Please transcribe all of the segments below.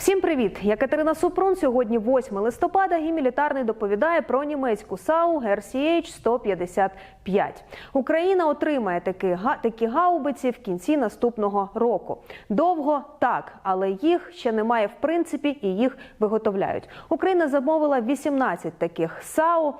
Всім привіт! Я Катерина Супрун. Сьогодні 8 листопада і мілітарний доповідає про німецьку САУ RCH 155. Україна отримає такі, такі гаубиці в кінці наступного року. Довго так, але їх ще немає в принципі і їх виготовляють. Україна замовила 18 таких САУ.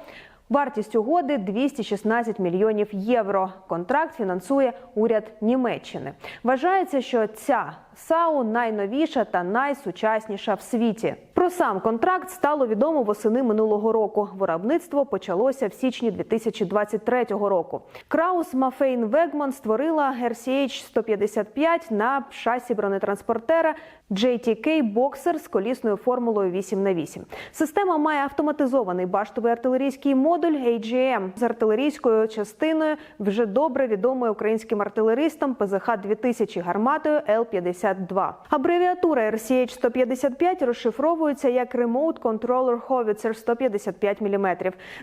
Вартість угоди 216 мільйонів євро. Контракт фінансує уряд Німеччини. Вважається, що ця САУ найновіша та найсучасніша в світі. Про сам контракт стало відомо восени минулого року. Виробництво почалося в січні 2023 року. Краус Мафейн Вегман створила RCH 155 на шасі бронетранспортера JTK Boxer з колісною формулою 8 на 8 Система має автоматизований баштовий артилерійський модуль AGM з артилерійською частиною, вже добре відомою українським артилеристам ПЗХ 2000 гарматою Л-52. Абревіатура RCH 155 розшифровується як Remote Controller Howitzer 155 мм.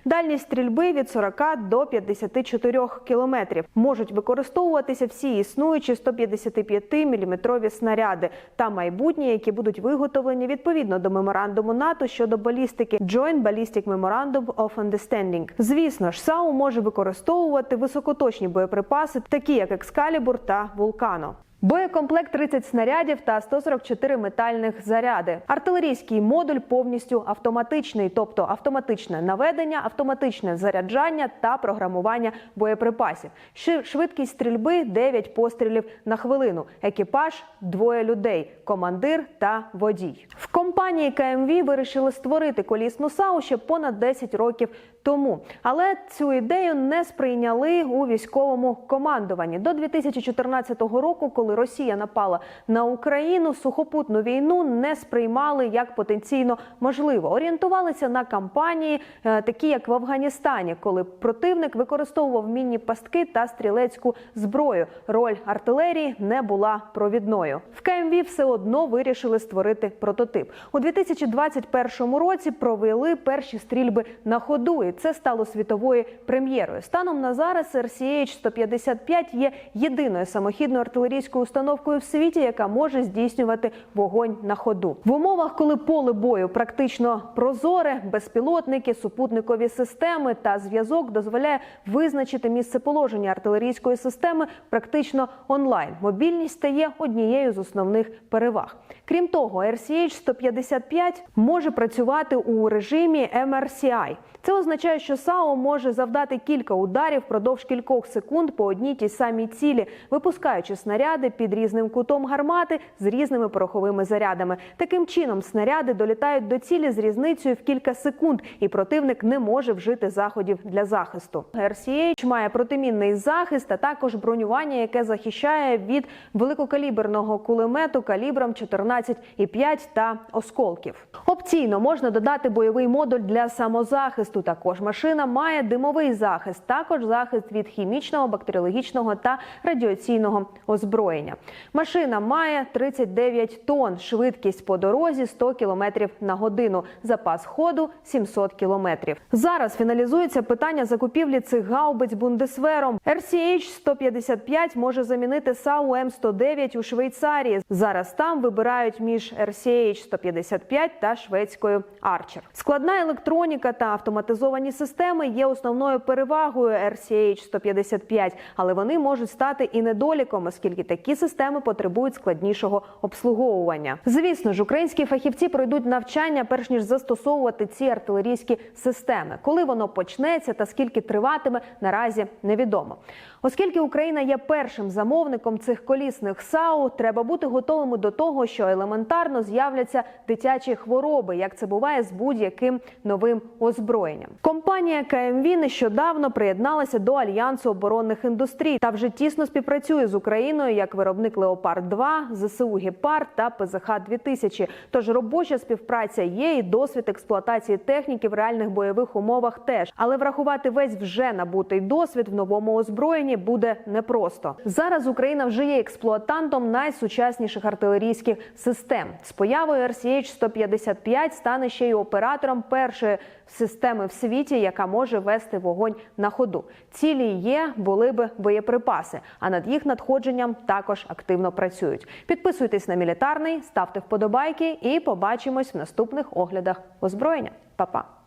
Дальність стрільби від 40 до 54 км. Можуть використовуватися всі існуючі 155 мм снаряди та майбутні, які будуть виготовлені відповідно до меморандуму НАТО щодо балістики Joint Ballistic Memorandum of Understanding. Звісно ж, САУ може використовувати високоточні боєприпаси, такі як Екскалібур та Вулкано. Боєкомплект 30 снарядів та 144 метальних заряди. Артилерійський модуль повністю автоматичний, тобто автоматичне наведення, автоматичне заряджання та програмування боєприпасів. Швидкість стрільби 9 пострілів на хвилину. Екіпаж двоє людей, командир та водій. Компанії КМВ вирішили створити колісну САУ ще понад 10 років тому. Але цю ідею не сприйняли у військовому командуванні до 2014 року, коли Росія напала на Україну, сухопутну війну не сприймали як потенційно можливо. Орієнтувалися на кампанії, е, такі як в Афганістані, коли противник використовував мінні пастки та стрілецьку зброю. Роль артилерії не була провідною. В КМВ все одно вирішили створити прототип. У 2021 році провели перші стрільби на ходу, і це стало світовою прем'єрою. Станом на зараз RCH 155 є єдиною самохідною артилерійською установкою в світі, яка може здійснювати вогонь на ходу. В умовах, коли поле бою практично прозоре, безпілотники, супутникові системи та зв'язок дозволяє визначити місцеположення артилерійської системи практично онлайн. Мобільність стає однією з основних переваг. Крім того, RCH 155 може працювати у режимі MRCI. Це означає, що САО може завдати кілька ударів впродовж кількох секунд по одній тій самій цілі, випускаючи снаряди під різним кутом гармати з різними пороховими зарядами. Таким чином снаряди долітають до цілі з різницею в кілька секунд, і противник не може вжити заходів для захисту. RCH має протимінний захист, а також бронювання, яке захищає від великокаліберного кулемету калібром 14,5 та осколків. Опційно можна додати бойовий модуль для самозахисту. Також машина має димовий захист, також захист від хімічного, бактеріологічного та радіаційного озброєння. Машина має 39 тонн, швидкість по дорозі 100 км на годину, запас ходу 700 км. Зараз фіналізується питання закупівлі цих гаубиць Бундесвером. RCH 155 може замінити САУ М109 у Швейцарії. Зараз там вибирають між RCH 155 та шведською Archer. Складна електроніка та автоматизовані системи є основною перевагою RCH 155, але вони можуть стати і недоліком, оскільки такі системи потребують складнішого обслуговування. Звісно ж, українські фахівці пройдуть навчання, перш ніж застосовувати ці артилерійські системи. Коли воно почнеться та скільки триватиме, наразі невідомо. Оскільки Україна є першим замовником цих колісних САУ, треба бути готовими до того, що елементарно з'являться дитячі хвороби, як це буває з будь-яким новим озброєнням. Компанія КМВ нещодавно приєдналася до альянсу оборонних індустрій та вже тісно співпрацює з Україною як виробник Леопард 2 ЗСУ Гепард та ПЗХ 2000 Тож робоча співпраця є і досвід експлуатації техніки в реальних бойових умовах теж. Але врахувати весь вже набутий досвід в новому озброєнні буде непросто. Зараз Україна вже є експлуатантом найсучасніших артилерійських систем. З появою RCH 155 стане ще й оператором першої системи в світі, яка може вести вогонь на ходу. Цілі є, були би боєприпаси. А над їх надходженням також активно працюють. Підписуйтесь на мілітарний, ставте вподобайки і побачимось в наступних оглядах озброєння. Па-па!